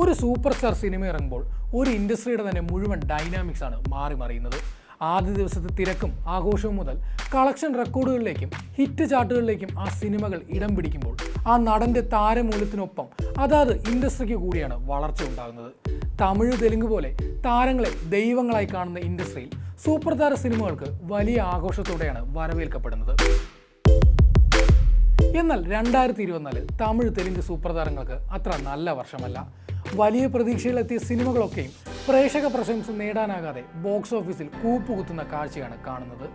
ഒരു super star cinema ഇറങ്ങുമ്പോൾ ഒരു ഇൻഡസ്ട്രിയുടെ തന്നെ മുഴുവൻ ഡൈനാമിക്സ് ആണ് മാറി മറിയുന്നത്. ആദ്യ ദിവസത്തെ തിരക്കും ആഘോഷവും മുതൽ കളക്ഷൻ റെക്കോർഡുകളിലേക്കും ഹിറ്റ് ചാർട്ടുകളിലേക്കും ആ സിനിമകൾ ഇടം പിടിക്കുമ്പോൾ ആ നടന്റെ താരമൂല്യത്തിനൊപ്പം അതാത് ഇൻഡസ്ട്രിക്ക് കൂടിയാണ് വളർച്ച ഉണ്ടാകുന്നത്. തമിഴ് തെലുങ്ക് പോലെ താരങ്ങളെ ദൈവങ്ങളായി കാണുന്ന ഇൻഡസ്ട്രിയിൽ സൂപ്പർ താര സിനിമകൾക്ക് വലിയ ആഘോഷത്തോടെയാണ് വരവേൽക്കപ്പെടുന്നത്. എന്നാൽ രണ്ടായിരത്തി ഇരുപത്തിനാല് തമിഴ് തെലുങ്ക് സൂപ്പർ താരങ്ങൾക്ക് അത്ര നല്ല വർഷമല്ല. വലിയ പ്രതീക്ഷയിലെത്തിയ സിനിമകളൊക്കെയും പ്രേക്ഷക പ്രശംസ നേടാനാകാതെ ബോക്സ് ഓഫീസിൽ കൂപ്പുകുത്തുന്ന കാഴ്ചയാണ് കാണുന്നത്.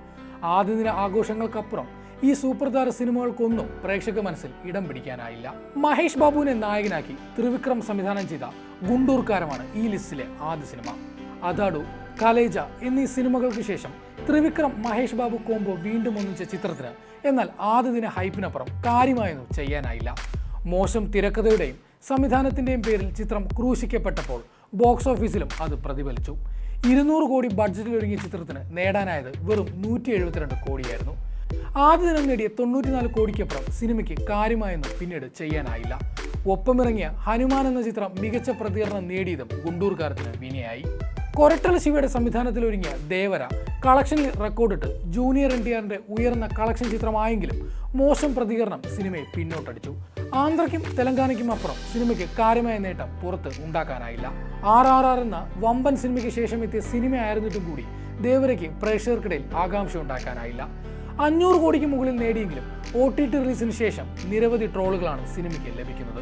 ആദ്യദിന ആഘോഷങ്ങൾക്കപ്പുറം ഈ സൂപ്പർ താര സിനിമകൾക്കൊന്നും പ്രേക്ഷക മനസ്സിൽ ഇടം പിടിക്കാനായില്ല. മഹേഷ് ബാബുവിനെ നായകനാക്കി ത്രിവിക്രം സംവിധാനം ചെയ്ത ഗുണ്ടൂർക്കാരമാണ് ഈ ലിസ്റ്റിലെ ആദ്യ സിനിമ. അതാടു കലേജ എന്നീ സിനിമകൾക്ക് ശേഷം ത്രിവിക്രം മഹേഷ് ബാബു കോംബോ വീണ്ടും ഒന്നിച്ച ചിത്രത്തിന് എന്നാൽ ആദ്യ ദിന ഹൈപ്പിനപ്പുറം കാര്യമായൊന്നും ചെയ്യാനായില്ല. മോശം തിരക്കഥയുടെയും സംവിധാനത്തിന്റെയും പേരിൽ ചിത്രം ക്രൂശിക്കപ്പെട്ടപ്പോൾ ബോക്സ് ഓഫീസിലും അത് പ്രതിഫലിച്ചു. ഇരുന്നൂറ് കോടി ബഡ്ജറ്റിൽ ഒരുങ്ങിയ ചിത്രത്തിന് നേടാനായത് വെറും നൂറ്റി എഴുപത്തിരണ്ട് കോടിയായിരുന്നു. ആദ്യ ദിനം നേടിയ തൊണ്ണൂറ്റിനാല് കോടിക്കപ്പുറം സിനിമയ്ക്ക് കാര്യമായൊന്നും പിന്നീട് ചെയ്യാനായില്ല. ഒപ്പമിറങ്ങിയ ഹനുമാൻ എന്ന ചിത്രം മികച്ച പ്രതികരണം നേടിയതും ഗുണ്ടൂർക്കാരത്തിന് വിനയായി. കൊരട്ടല ശിവയുടെ സംവിധാനത്തിൽ ഒരുങ്ങിയ ദേവര കളക്ഷനിൽ റെക്കോർഡിട്ട് ജൂനിയർ എൻ ടി ആറിന്റെ ഉയർന്ന കളക്ഷൻ ചിത്രമായെങ്കിലും മോശം പ്രതികരണം സിനിമയെ പിന്നോട്ടടിച്ചു. ആന്ധ്രയ്ക്കും തെലങ്കാനയ്ക്കും അപ്പുറം സിനിമയ്ക്ക് കാര്യമായ നേട്ടം പുറത്ത് ഉണ്ടാക്കാനായില്ല. ആർ ആർ ആർ എന്ന വമ്പൻ സിനിമയ്ക്ക് ശേഷം എത്തിയ സിനിമയായിരുന്നിട്ടും കൂടി ദേവരയ്ക്ക് പ്രേക്ഷകർക്കിടയിൽ ആകാംക്ഷ ഉണ്ടാക്കാനായില്ല. അഞ്ഞൂറ് കോടിക്ക് മുകളിൽ നേടിയെങ്കിലും ഒ ടി ടി റിലീസിന് ശേഷം നിരവധി ട്രോളുകളാണ് സിനിമയ്ക്ക് ലഭിക്കുന്നത്.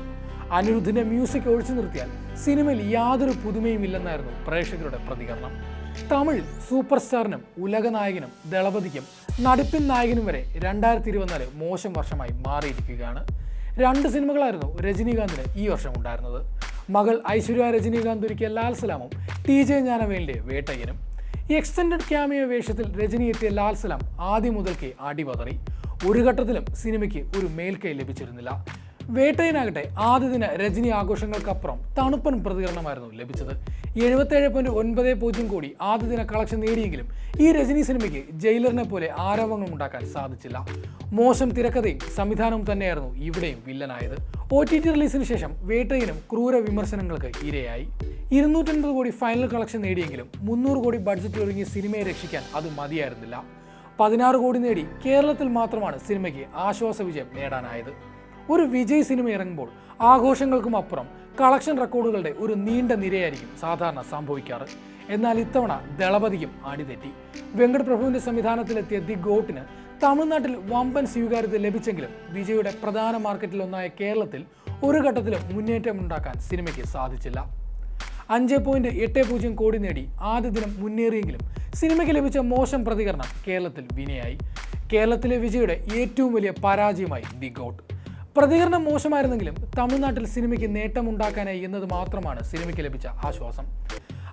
അനിരുദ്ധിന്റെ മ്യൂസിക് ഒഴിച്ചു നിർത്തിയാൽ സിനിമയിൽ യാതൊരു പുതുമയും ഇല്ലെന്നായിരുന്നു പ്രേക്ഷകരുടെ പ്രതികരണം. തമിഴ് സൂപ്പർ സ്റ്റാറിനും ഉലക നായകനും ദളപതിക്കും നടിപ്പിൻ നായകനും വരെ രണ്ടായിരത്തി ഇരുപത്തിനാല് മോശം വർഷമായി മാറിയിരിക്കുകയാണ്. രണ്ട് സിനിമകളായിരുന്നു രജനീകാന്തിന് ഈ വർഷം ഉണ്ടായിരുന്നത്. മകൾ ഐശ്വര്യ രജനീകാന്ത് ഒരുക്കിയ ലാൽ സലാമും ടി ജെ ജ്ഞാനവേലിന്റെ വേട്ടയ്യനും. ഈ എക്സ്റ്റൻഡഡ് ക്യാമിയോ വേഷത്തിൽ രജനി എത്തിയ ലാൽ സലാം ആദ്യം മുതൽക്കേ അടിപതറി ഒരു ഘട്ടത്തിലും സിനിമയ്ക്ക് ഒരു മേൽക്കൈ ലഭിച്ചിരുന്നില്ല. വേട്ടയനാകട്ടെ ആദ്യ ദിന രജനി ആഘോഷങ്ങൾക്കപ്പുറം തണുപ്പൻ പ്രതികരണമായിരുന്നു ലഭിച്ചത്. എഴുപത്തേഴ് പോയിന്റ് ഒൻപത് പൂജ്യം കോടി ആദ്യ ദിന കളക്ഷൻ നേടിയെങ്കിലും ഈ രജനി സിനിമയ്ക്ക് ജയിലറിനെ പോലെ ആരോപണം ഉണ്ടാക്കാൻ സാധിച്ചില്ല. മോശം തിരക്കഥയും സംവിധാനവും തന്നെയായിരുന്നു ഇവിടെയും വില്ലനായത്. ഒ ടി ടി റിലീസിന് ശേഷം വേട്ടയിനും ക്രൂര വിമർശനങ്ങൾക്ക് ഇരയായി. ഇരുന്നൂറ്റൻപത് കോടി ഫൈനൽ കളക്ഷൻ നേടിയെങ്കിലും മുന്നൂറ് കോടി ബഡ്ജറ്റിൽ ഒരുങ്ങിയ സിനിമയെ രക്ഷിക്കാൻ അത് മതിയായിരുന്നില്ല. പതിനാറ് കോടി നേടി കേരളത്തിൽ മാത്രമാണ് സിനിമയ്ക്ക് ആശ്വാസ വിജയം നേടാനായത്. ഒരു വിജയ് സിനിമ ഇറങ്ങുമ്പോൾ ആഘോഷങ്ങൾക്കും അപ്പുറം കളക്ഷൻ റെക്കോർഡുകളുടെ ഒരു നീണ്ട നിരയായിരിക്കും സാധാരണ സംഭവിക്കാറ്. എന്നാൽ ഇത്തവണ ദളപതിക്കും അടിതെറ്റി. വെങ്കട് പ്രഭുവിന്റെ സംവിധാനത്തിലെത്തിയ ദി ഗോട്ടിന് തമിഴ്നാട്ടിൽ വമ്പൻ സ്വീകാര്യത ലഭിച്ചെങ്കിലും വിജയുടെ പ്രധാന മാർക്കറ്റിലൊന്നായ കേരളത്തിൽ ഒരു ഘട്ടത്തിലും മുന്നേറ്റം ഉണ്ടാക്കാൻ സിനിമയ്ക്ക് സാധിച്ചില്ല. അഞ്ച് പോയിന്റ് എട്ട് പൂജ്യം കോടി നേടി ആദ്യ ദിനം മുന്നേറിയെങ്കിലും സിനിമയ്ക്ക് ലഭിച്ച മോശം പ്രതികരണം കേരളത്തിൽ വിനയായി. കേരളത്തിലെ വിജയുടെ ഏറ്റവും വലിയ പരാജയമായി ദി ഗോട്ട്. പ്രതികരണം മോശമായിരുന്നെങ്കിലും തമിഴ്നാട്ടിൽ സിനിമയ്ക്ക് നേട്ടമുണ്ടാക്കാനായി എന്നത് മാത്രമാണ് സിനിമയ്ക്ക് ലഭിച്ച ആശ്വാസം.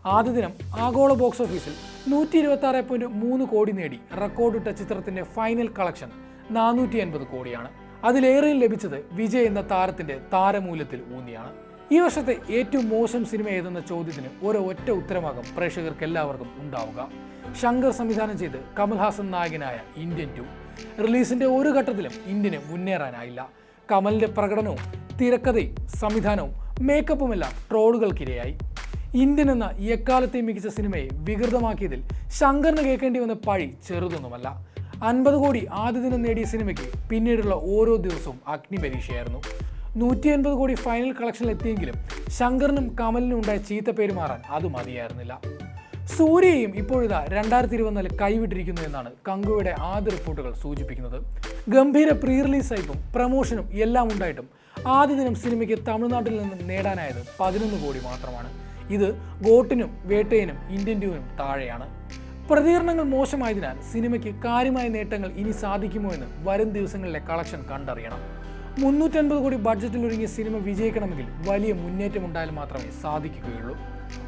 ആദ്യ ദിനം ആഗോള ബോക്സ് ഓഫീസിൽ നൂറ്റി ഇരുപത്തി ആറ് പോയിന്റ് മൂന്ന് കോടി നേടി റെക്കോർഡിട്ട ചിത്രത്തിന്റെ ഫൈനൽ കളക്ഷൻ നാനൂറ്റി അൻപത് കോടിയാണ്. അതിലേറെയും ലഭിച്ചത് വിജയ് എന്ന താരത്തിന്റെ താരമൂല്യത്തിൽ ഊന്നിയാണ്. ഈ വർഷത്തെ ഏറ്റവും മോശം സിനിമ ഏതെന്ന ചോദ്യത്തിന് ഓരോ ഒറ്റ ഉത്തരമാകും പ്രേക്ഷകർക്ക് എല്ലാവർക്കും ഉണ്ടാവുക. ശങ്കർ സംവിധാനം ചെയ്ത് കമൽഹാസൻ നായകനായ ഇന്ത്യൻ ടു. റിലീസിന്റെ ഒരു ഘട്ടത്തിലും ഇന്ത്യന് മുന്നേറാനായില്ല. കമലിന്റെ പ്രകടനവും തിരക്കഥയും സംവിധാനവും മേക്കപ്പുമെല്ലാം ട്രോളുകൾക്കിരയായി. ഇന്ത്യൻ എന്ന എക്കാലത്തെയും മികച്ച സിനിമയെ വികൃതമാക്കിയതിൽ ശങ്കറിന് കേൾക്കേണ്ടി വന്ന പഴി ചെറുതൊന്നുമല്ല. അൻപത് കോടി ആദ്യ ദിനം നേടിയ സിനിമയ്ക്ക് പിന്നീടുള്ള ഓരോ ദിവസവും അഗ്നി പരീക്ഷയായിരുന്നു. നൂറ്റി അൻപത് കോടി ഫൈനൽ കളക്ഷനിൽ എത്തിയെങ്കിലും ശങ്കറിനും കമലിനും ഉണ്ടായ ചീത്ത പേര് മാറാൻ അത് മതിയായിരുന്നില്ല. സൂര്യയും ഇപ്പോഴിതാ രണ്ടായിരത്തി ഇരുപത്തിനാല് കൈവിട്ടിരിക്കുന്നു എന്നാണ് കങ്കുവയുടെ ആദ്യ റിപ്പോർട്ടുകൾ സൂചിപ്പിക്കുന്നത്. ഗംഭീര പ്രീ റിലീസ് ഹൈപ്പും പ്രമോഷനും എല്ലാം ഉണ്ടായിട്ടും ആദ്യ ദിനം സിനിമയ്ക്ക് തമിഴ്നാട്ടിൽ നിന്ന് നേടാനായത് പതിനൊന്ന് കോടി മാത്രമാണ്. ഇത് ഗോട്ടിനും വേട്ടയനും ഇന്ത്യൻ ട്യൂവിനും താഴെയാണ്. പ്രതികരണങ്ങൾ മോശമായതിനാൽ സിനിമയ്ക്ക് കാര്യമായ നേട്ടങ്ങൾ ഇനി സാധിക്കുമോ എന്ന് വരും ദിവസങ്ങളിലെ കളക്ഷൻ കണ്ടറിയണം. മുന്നൂറ്റൻപത് കോടി ബഡ്ജറ്റിൽ ഒരുങ്ങിയ സിനിമ വിജയിക്കണമെങ്കിൽ വലിയ മുന്നേറ്റം ഉണ്ടായാൽ മാത്രമേ സാധിക്കുകയുള്ളൂ.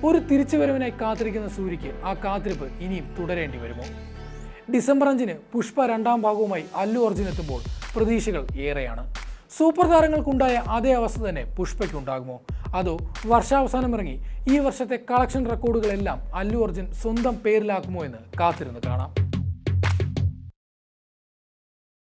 ഒരു തിരിച്ചുവരവിനായി കാത്തിരിക്കുന്ന സൂര്യയ്ക്ക് ആ കാത്തിരിപ്പ് ഇനിയും തുടരേണ്ടി വരുമോ? ഡിസംബർ അഞ്ചിന് പുഷ്പ രണ്ടാം ഭാഗവുമായി അല്ലു അർജുൻ എത്തുമ്പോൾ പ്രതീക്ഷകൾ ഏറെയാണ്. സൂപ്പർ താരങ്ങൾക്കുണ്ടായ അതേ അവസ്ഥ തന്നെ പുഷ്പയ്ക്കുണ്ടാകുമോ? അതോ വർഷാവസാനം ഇറങ്ങി ഈ വർഷത്തെ കളക്ഷൻ റെക്കോർഡുകളെല്ലാം അല്ലു അർജുൻ സ്വന്തം പേരിലാക്കുമോ എന്ന് കാത്തിരുന്ന് കാണാം.